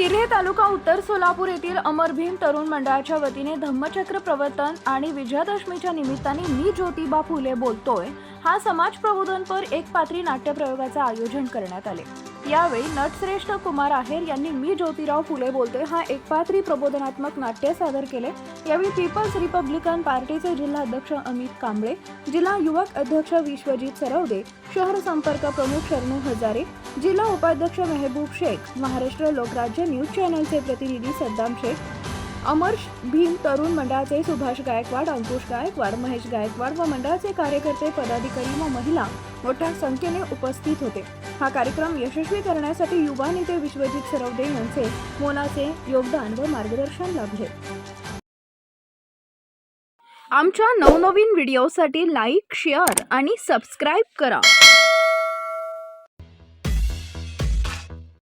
पेहे तालुका उत्तर सोलापूर येथील अमर भीम तरुण मंडळाच्या वतीने धम्मचक्र प्रवर्तन आणि विजयादशमीच्या निमित्ताने मी ज्योतिबा फुले बोलतोय. हा समाज प्रबोधनपर एक पात्री नाट्यप्रयोगाचे आयोजन करण्यात आले. यावेळी नटश्रेष्ठ कुमार आहेर यांनी मी ज्योतिराव फुले बोलते हा एकपात्री प्रबोधनात्मक नाट्य सादर केले. यावेळी पीपल्स रिपब्लिकन पार्टीचे जिल्हा अध्यक्ष अमित कांबळे जिल्हा युवक अध्यक्ष विश्वजित सरवदे शहर संपर्क प्रमुख शरणू हजारे जिल्हा उपाध्यक्ष मेहबूब शेख महाराष्ट्र लोकराज्य न्यूज चॅनलचे प्रतिनिधी सद्दाम शेख अमर्श भीम तरुण मंडळाचे सुभाष गायकवाड अंकुश गायकवाड महेश गायकवाड व मंडळाचे कार्यकर्ते पदाधिकारी व महिला मोठ्या संख्येने उपस्थित होते. हा कार्यक्रम यशस्वी करण्यासाठी युवा नेते विश्वजित सरवदे यांचे मोलाचे योगदान व मार्गदर्शन लाभले. आमच्या नवनवीन व्हिडिओसाठी लाईक शेअर आणि सबस्क्राईब करा.